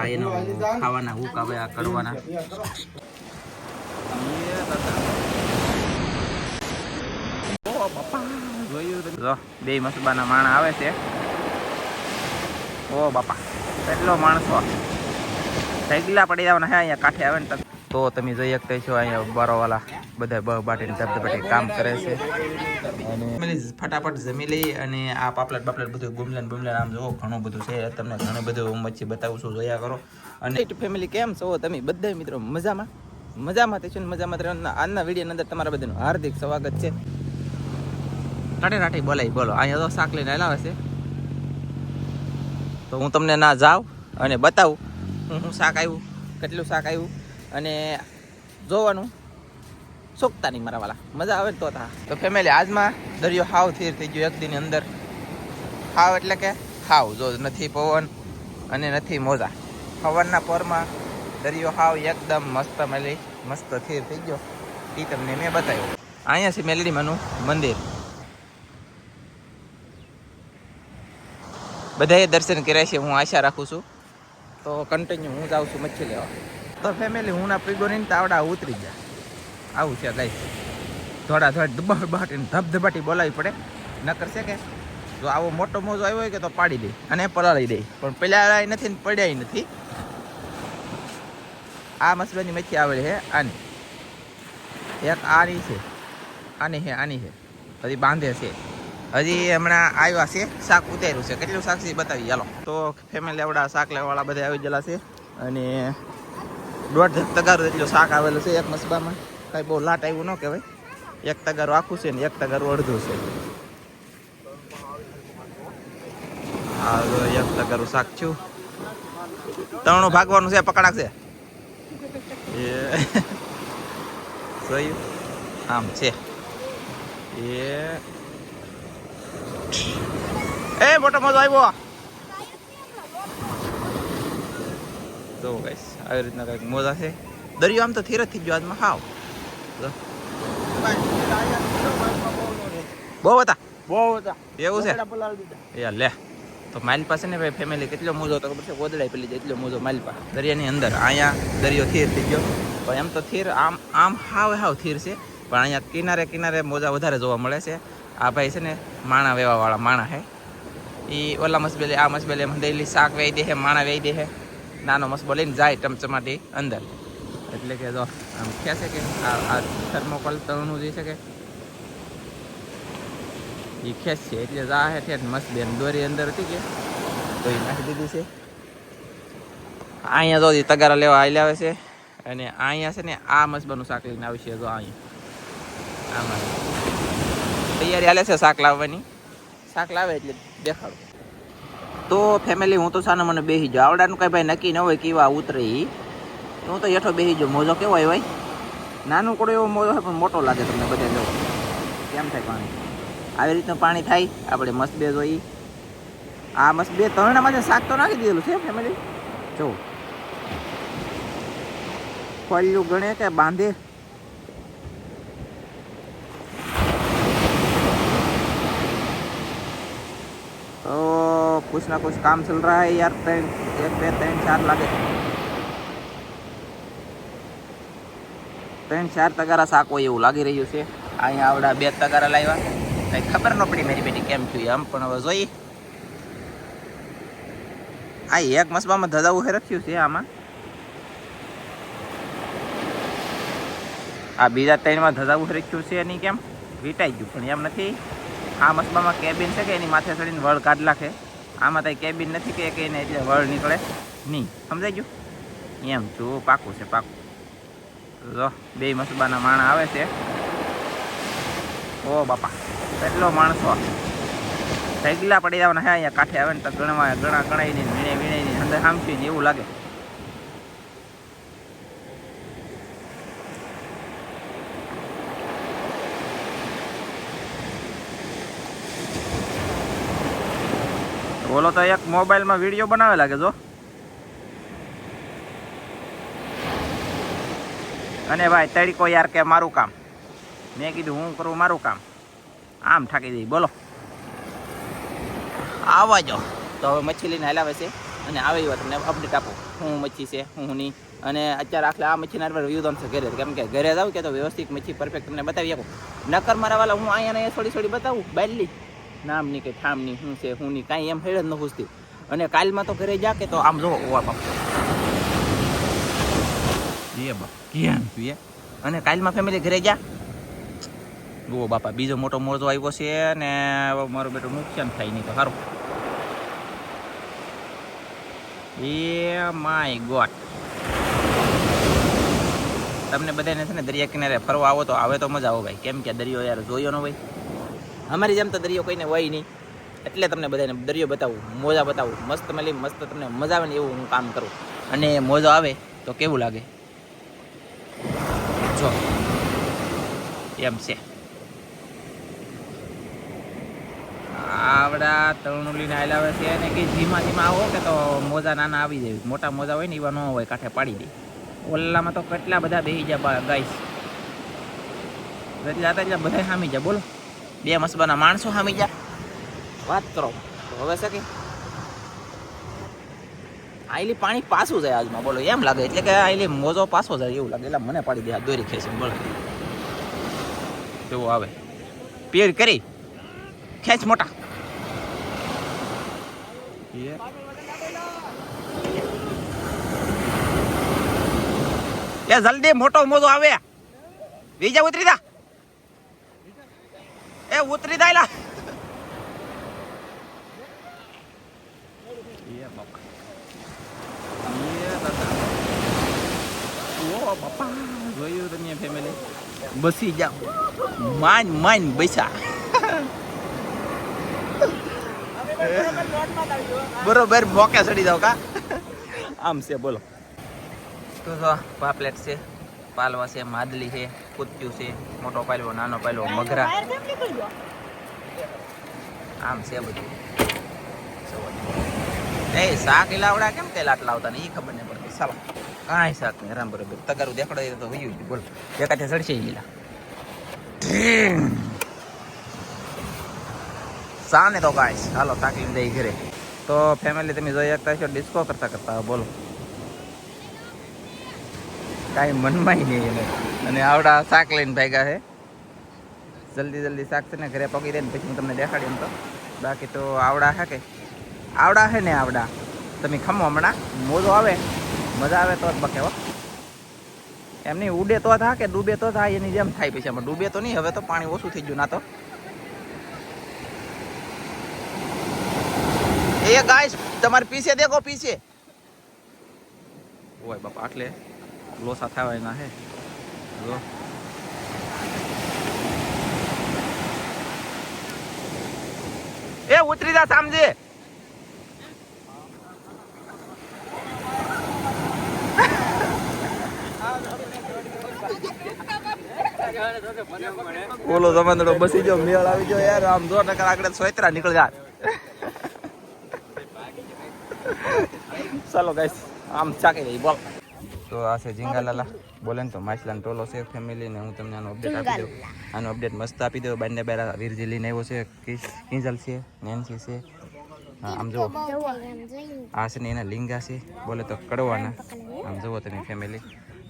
આ એનો ખાવાના હુક આવે આ કરવાના. બે મસબાના માણા આવે છે. ઓ બાપા, કેટલો માણસો. સાયકલા પડી જવાના હે, અહીંયા કાંઠે આવે ને તો- તમે જોઈ શકતા છો અહીંયા બારોવાલા બધા બ બાટીને ધબધબાટી કામ કરે છે. અને ફટાફટ જમી લઈ અને આ પાપલેટ બાપલેટ બધું ગુમલન બુમલન આમ જોવો ઘણું બધું છે. તમને ઘણું બધું મચ્છી બતાવું છું જોયા કરો. અને ફેમિલી કેમ છો તમે બધા મિત્રો? મજામાં? મજામાં તે છે ને? મજામાં. આજના વિડીયોની અંદર તમારા બધાનું હાર્દિક સ્વાગત છે. રાટે રાટે બોલાય બોલો. અહીંયા તો શાક લઈને આવેલા હશે. તો હું તમને ના જાઉં અને બતાવું હું હું શાક આવ્યું કેટલું શાક આવ્યું અને જોવાનું. સોકતા નહીં મારા વાલા. મજા આવે તો તા. તો ફેમિલી આજમાં દરિયો હાવ થીર થઈ ગયો એક દિનની અંદર. હાવ એટલે કે હાવ, જો નથી પવન અને નથી મોજા. પવનના પોરમાં દરિયો હાવ એકદમ મસ્ત મેલી, મસ્ત થીર થઈ ગયો. એ તમને મેં બતાવ્યું. અહીંયા છે મેલડીમાંનું મંદિર. બધાએ દર્શન કર્યા છે, હું આશા રાખું છું. તો કન્ટિન્યુ હું જાઉં છું મચ્છી લેવા. તો ફેમિલી હું ના પીગો નહીં તાવડા ઉતરી ગયા. આવું છે ગાઈ થોડા થોડા ધબાટીને બાટીને ધબધબાટી બોલાવી પડે. ન કરશે કે, જો આવો મોટો મોજો આવ્યો હોય કે તો પાડી દે, અને પલાળી દે. પણ પેલા નથી ને પડ્યા નથી. આ મસલાની મચ્છી આવેલી છે, આની. એક આની છે આની છે આની છે. હજી બાંધે છે. હજી હમણાં આવ્યા છે, શાક ઉતાર્યું છે. કેટલું શાક છે બતાવી ચાલો તો ફેમિલી આવડા શાક લેવાવાળા બધા આવી ગયેલા છે. અને દોઢ તગાર એટલું શાક આવેલું છે એક મસબામાં. કાંઈ બહુ લાટ આવ્યું ન કહેવાય. એક તગારું આખું છે ને એક તગારું અડધું છે. હા એક તગારું શાક છું ત્રણું ભાગવાનું છે, પકડાક છે? જોયું આમ છે. એ. એ, મોટો મજો આવ્યો. તો ગાઈસ આવી રીતના કંઈક મોજા છે દરિયો આમ તો થીર જ થઈ ગયો આજમાં હાવ. બહુ હતા. બહુ હતા. એવું છે? યાર લે. તો માઇલ પાસે ને ભાઈ ફેમિલી કેટલો મોજો તો ખબર છે? ગોદડાઈ પેલી જાય એટલો મોજો માઇલ પા દરિયાની અંદર. અહીંયા દરિયો થીર થઈ ગયો. પણ એમ તો થીર આમ આમ હાવ હાવ થીર છે. પણ અહીંયા કિનારે કિનારે મોજા વધારે જોવા મળે છે. આ ભાઈ છે ને માણા વેવાવાળા માણા હે. એ ઓલા મસબેલી આ મસબેલી એમ દેલી શાક વેઈ દે છે માણા વેઈ દે છે નાનો મસબો લઈને જાય ચમચમાટી અંદર. એટલે કે જો, આમ છે કે આ થર્મોકોલ તળનું જે છે કે એ ખેંચ છે. એટલે જા હે ઠેઠ મસ્ત બેન દોરી અંદર હતી કે, તો એ નાખી દીધી છે. અહીંયા જો તગારા લેવા આવી આવે છે અને અહીંયા છે ને આ મસબાનું શાક લઈને આવશે જો અહીંયા. આમાં. તૈયારી હાલે છે શાક લાવવાની? શાક લાવે એટલે દેખાડું. તો ફેમિલી હું તો સાનો મને બેસી જાઉં. આવડાનું કાંઈ ભાઈ નક્કી ન હોય કેવા ઉતરે. એ હું તો હેઠો બેસી જાઉં. મોજો કેવો હોય ભાઈ? નાનું કોડો એવો મોજો હોય પણ મોટો લાગે તમને બધા જો કેમ થાય પાણી? આવી રીતનું પાણી થાય. આપણે મસ્ત બે જોઈ. આ મસ્ત બે તરણામાં શાક તો નાખી દીધેલું છે ફેમિલી જો. ફળિયું ગણે કે બાંધે? कुछ ना कुछ काम चल रहा है यार ट्रेन एक બે ત્રણ ચાર લાગે ત્રણ ચાર તગારા શાક હોય એવું લાગી રહ્યું છે અહીંયા આવડા બે તગારા લાવ્યા કઈ ખબર ન પડી મારી બેટી કેમ થયું એમ પણ હવે જોઈ આ એક મસબામાં ધજાવું હે રખ્યું છે આમાં આ બીજા ત્રણમાં ધજાવું રખ્યું છે એની કેમ વીટાઈ ગયું પણ એમ નથી આ મસબામાં કેબિન છે કે એની માથે ચડીને વળ કાઢ નાખે આમાં તઈ કેબિન નથી કે કે એટલે વળ નીકળે? નહીં, સમજાઈ ગયું? એમ જુઓ પાકું છે, પાકું. જો બે મસબાના માણા આવે છે. ઓ બાપા, કેટલો માણસો? સૈગલા પડી જવાના હે અહીંયા કાંઠે આવે ને તો ગણવા ગણા ગણાઈ ને વીણે વીણે અંદર સામસી ને એવું લાગે. બોલો તો એક મોબાઈલમાં વીડિયો બનાવે લાગે જો. અને ભાઈ, તડકો યાર કે મારું કામ. મેં કીધું હું કરું મારું કામ. આમ ઠાકી દઈ બોલો. આવવા જો. તો હવે મચ્છી લઈને હલાવે છે અને આવે એવા તમને અપડેટ આપો. શું મચ્છી છે શું નહીં અને અત્યારે આખલે આ મચ્છીના વ્યૂ તમને ઘરે. કેમ કે ઘરે જાવ કે તો વ્યવસ્થિત મચ્છી પરફેક્ટ તમને બતાવી આપો. નકર મારા વાલા હું અહીંયા થોડી થોડી બતાવું. બાયલી. નામની કે ઠામની શું છે શું નહીં કાંઈ એમ હેડ જ ન પૂછતી. અને કાલમાં તો ઘરે જા કે તો આમ જોવો ઓવા બાપ. એ બાપ કેમ? તું અને કાલમાં ફેમિલી ઘરે જા. જુઓ બાપા બીજો મોટો મોરજો આવ્યો છે ને મારો બેટો નુકસાન થાય નહીં તો સારું એ માય ગોડ. તમને બધાને છે ને દરિયા કિનારે ફરવા આવો તો આવે તો મજા આવો ભાઈ. કેમ કે દરિયો યાર જોયો ન હોય. અમારી જેમ તો દરિયો કોઈને હોય નહીં. એટલે તમને બધાને દરિયો બતાવું, મોજા બતાવું. મસ્ત મળી મસ્ત તમને મજા આવે ને એવું હું કામ કરું. અને મોજો આવે તો કેવું લાગે? જો. એમ છે. આવડા તરણુલી લઈને આવેલા છે અને કે ધીમા ધીમા આવો કે તો મોજા નાના આવી જાય. મોટા મોજા હોય ને એવા ન હોય, કાંઠે પાડી દે. ઓલામાં તો કેટલા બધા બેસી જાય ગાઈશ એટલે બધા સામી જાય, બોલો. બે મસબાના માણસો સામી જા વાત કરો. હવે શકે આઈલી પાણી પાછું જાય આજમાં. બોલો, એમ લાગે. એટલે કે આઈલી મોજો પાછો જાય એવું લાગે. એટલે મને પાડી દે દોરી ખેંચીને બોલો. કેવું આવે. પેર કરી. ખેંચ મોટા. એ જલ્દી મોટો મોજો આવે. બીજા ઉતરી દા ઉતરી દા એલા એ બાપા એ દાદા ઓ બાપા જોયું તમે ફેમિલી બસી જાઓ માન માન બૈસા બરોબર મોકે ચડી જાવ કા આમ છે બોલો તો જો પાપલેટ છે પાલવા છે માદલી છે કુત્યુ છે મોટો પાલવો નાનો પાલવો મગરા આમ છે બધું. એ શાક લાવડા કેમ કે લાટ લાવતા ને એ ખબર નહીં પડતી. ચાલો કાંઈ શાક નહીં. રામ બરોબર તગારું દેખાડે તો વયું બોલ. ચડશે સાને તો ગાઈસ હાલો તાકીને દઈ ઘરે. તો ફેમિલી તમે જોઈ શકતા છો ડિસ્કો કરતા કરતા. બોલો. કાંઈ મનમાં નહીં એને. અને આવડા શાક લઈને ભાગ્યા છે. જલ્દી જલ્દી શાક છે ને ઘરે પગી દે ને પછી હું તમને દેખાડી એમ તો. બાકી તો આવડા છે કે? આવડા છે ને આવડા. તમે ખમો હમણાં. મોજો આવે. મજા આવે તો જ બકે હો. એમ નહીં ઉડે તો થાય કે ડૂબે તો થાય એની જેમ થાય પછી એમાં. ડૂબે તો નહીં, હવે તો પાણી ઓછું થઈ ગયું, ના તો. એ ગાય તમારે પીસે, દેખો પીસે. ઓય બાપા આટલે લોસા થવા એના હે. જો એ ઉતરી જા સામજે. બોલો જમાનો બસી જો મેળ આવી ગયો યાર. આમ જો ટકા આગળ સોયત્રા નીકળ જા. ચાલો ગાઈસ આમ ચાકી રહી બોલ. તો આ છે ઝીંગાલાલા. બોલે ને તો માછલાનો ટોલો છે ફેમિલી ને હું તમને આનો અપડેટ આપી દઉં. આનો અપડેટ મસ્ત આપી દઉં. બંને બેરા વીરજી લઈને આવ્યો છે કિંજલ છે નેન્સી છે. આમ જુઓ. આ છે ને એના લિંગા છે. બોલે તો કડવાના. આમ જુઓ તમે ફેમિલી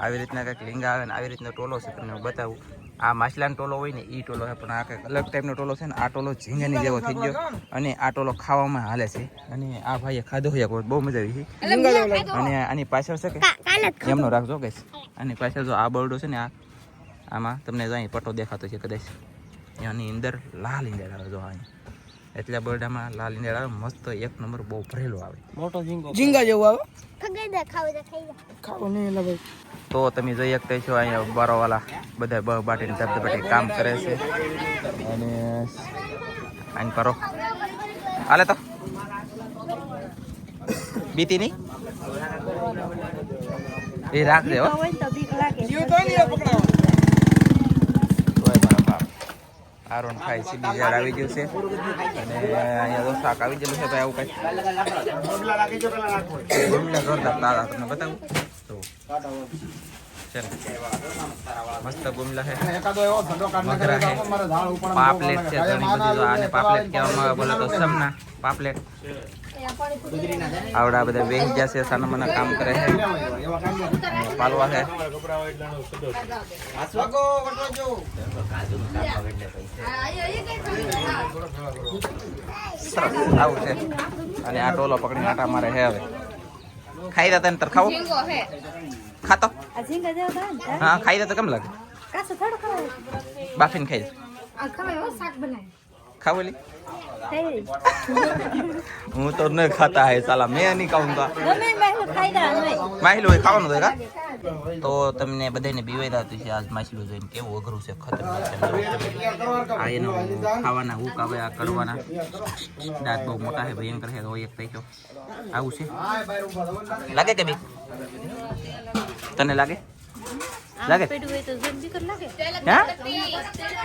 આવી રીતના કંઈક લિંગા આવે ને આવી રીતનો ટોલો છે તમને હું બતાવું. આ માછલાનો ટોલો હોય ને એ ટોલો છે. પણ આ કંઈક અલગ ટાઈપનો ટોલો છે ને આ ટોલો ઝીંગાની જેવો થઈ ગયો અને આ ટોલો ખાવામાં હાલે છે. અને આ ભાઈએ ખાધો હોય બહુ મજા આવી છે. અને આની પાછળ છે કે? એમનો રાખજો કે આની પાછળ જો આ બરડો છે ને આ આમાં તમને અહીં પટ્ટો દેખાતો છે કદાચ. એની અંદર લાલ ઈંડેર આવે જો અહીં એટલે બરડામાં લાલ ઈંડેર આવે મસ્ત એક નંબર બહુ ભરેલો આવે. મોટો ઝીંગો. ઝીંગા જેવું આવે? ખાવ નહીં એટલે ભાઈ. તો તમે જોઈ શકતા છો અહીંયા બારોવાલા બધા બ બાટીને ધબધબાટી કામ કરે છે. અને આમ કરો. હાલે તો. બીતી નહીં? એ રાખજે હો જીવ તો નહીં પકડાવો તોય મારા બાપ આરોન ખાય છે ઝાડ આવી ગયું છે. અને અહીંયા તો શાક આવી ગયેલું છે ભાઈ આવું કઈ. ગમલા કરતા તારા તમને બતાવું? તો મસ્ત ગુમલા છે. મગરા પાપલેટ છે ઘણી બધી આને પાપલેટ કહેવામાં બોલે તો સમના પાપલેટ. આવડા બધા બેસી જશે સાના મના કામ કરે છે. પાલવા છે. સરસ આવું છે. અને આ ટોલો પકડીને આટા મારે છે હવે. ખાઈ રહ્યા તને તર ખાવો? ખાતો? હા, ખાઈ રહ્યા તો કેમ લાગે? બાફીને ખાઈ આ ખાવેલી હું તો ન ખાતા હે સાલા મેં નહીં ખાઉંગા તો. માહિલું હોય. ખાવાનું હોય કા? તો તમને બધાને બીવાયદા હતી છે આજ માછલું જોઈને. કેવું અઘરું છે ખતરનાક છે આ એનો ખાવાના હુક આવે આ કરવાના. દાંત બહુ મોટા છે ભયંકર છે તો એક થઈ આવું છે. લાગે કે બી તને લાગે? લાગે? પેટું હોય તો જેમ દીકર લાગે. હા?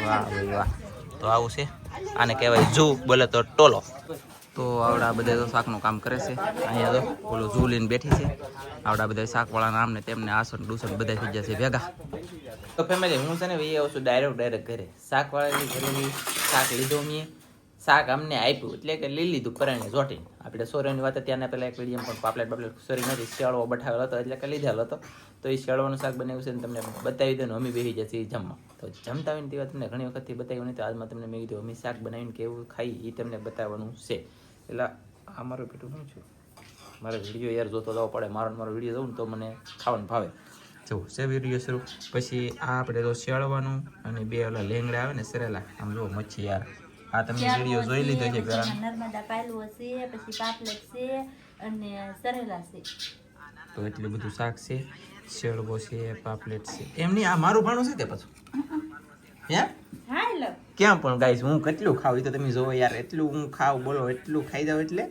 વાહ વાહ. તો આવું છે. આને કહેવાય ઝૂ, બોલે તો ટોલો. તો આવડા બધા તો શાકનું કામ કરે છે. અહીંયા તો પેલું ઝૂ લઈને બેઠી છે. આવડા બધા શાકવાળાના આમને તેમને આસન ડુસન બધા થઈ જશે ભેગા. તો ફેમિલી હું છે ને એ આવું છું ડાયરેક્ટ ડાયરેક્ટ ઘરે. શાકવાળાની ઘરેલી શાક લીધું મેં. શાક અમને આપ્યું, એટલે કે લઈ લીધું પરાણે જોટીને આપણે સોરેની વાત ત્યાંના પહેલાં એક વીડિયો પણ પાપલેટ બાપલેટ સોરી નથી, શિયાળો બઠાવેલો હતો, એટલે કે લીધેલો હતો. તો એ શિયાળવાનું શાક બનાવ્યું છે તમને બતાવી દઉં અમે બેસી જશે જમવા. તો જમતા હોય ને તે વાત તમને ઘણી વખતથી બતાવ્યું નહીં તો આજમાં તમને મેં કીધું અમે શાક બનાવીને કેવું ખાઈ એ તમને બતાવવાનું છે. એટલે આ મારું પેટું શું છું? મારે વીડિયો યાર જોતો જવો પડે, મારો મારો વીડિયો જોઉં તો મને ખાવાનું ભાવે. જો, છે વીડિયો શરૂ. પછી આ આપણે તો શેળવાનું અને બે ઓલા લેંગડા આવે ને સરેલા. આમ જો મચ્છી યાર. આ તમે વીડિયો જોઈ લીધો છે પેલા નર્મદા પાયલું હશે પછી પાપલેટ છે અને સરેલા છે. તો એટલું બધું શાક છે શેળવો છે પાપલેટ છે. એમની આ મારું ભાણું છે તે પાછું? હે? ક્યાં પણ ગાઈસ હું કેટલું ખાવ એ તો તમે જોવો યાર એટલું હું ખાવ બોલો એટલું ખાઈ જાવ એટલે?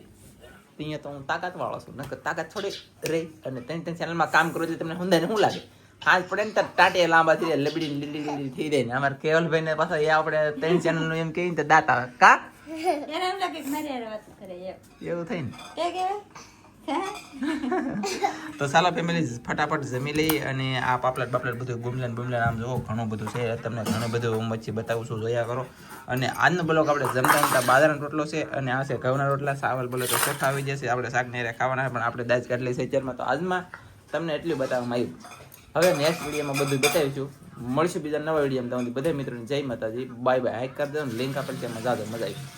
અહીંયા તો હું તાકાત વાળો છું નકર તાકાત થોડી રહી અને ત્રણ ત્રણ ચેનલમાં કામ કરું એટલે તમને hunદાને શું લાગે? હાથ પડે ને ટાટે લાંબા થઈ જાય લબડી લીલી લીલી થઈ જાય ને. અમારે કેવલભાઈ ને પાછા એ આપણે ત્રણ ચેનલનું એમ કહીને તો દાંત આવે. કા? એને એમ લાગે કે મારી વાત કરે એવું થઈ ને. તો સાલા ફેમિલી ફટાફટ જમી લઈ અને આ પાપલેટ બાપલેટ બધું ગુમલેન બુમલેન આમ જોવો ઘણું બધું છે. તમને ઘણું બધું હું વચ્ચે બતાવું છું જોયા કરો. અને આજનો બ્લોક આપણે જમતા જમતા બાજરાનો રોટલો છે અને આ છે ઘઉંના રોટલા. સાવલ બોલે તો ચોખા આવી જશે. આપણે શાક ને ખાવાના પણ આપણે દાજ કાઢલી છે અત્યારમાં. તો આજમાં તમને એટલું બતાવવામાં આવ્યું. હવે નેક્સ્ટ વિડીયોમાં બધું બતાવીશું. મળશું બીજા નવા વિડીયોમાં તમારી બધા મિત્રોને જય માતાજી. બાય બાય હાઈક કરી દો લિંક આપેલ તેમાં મજા મજા આવી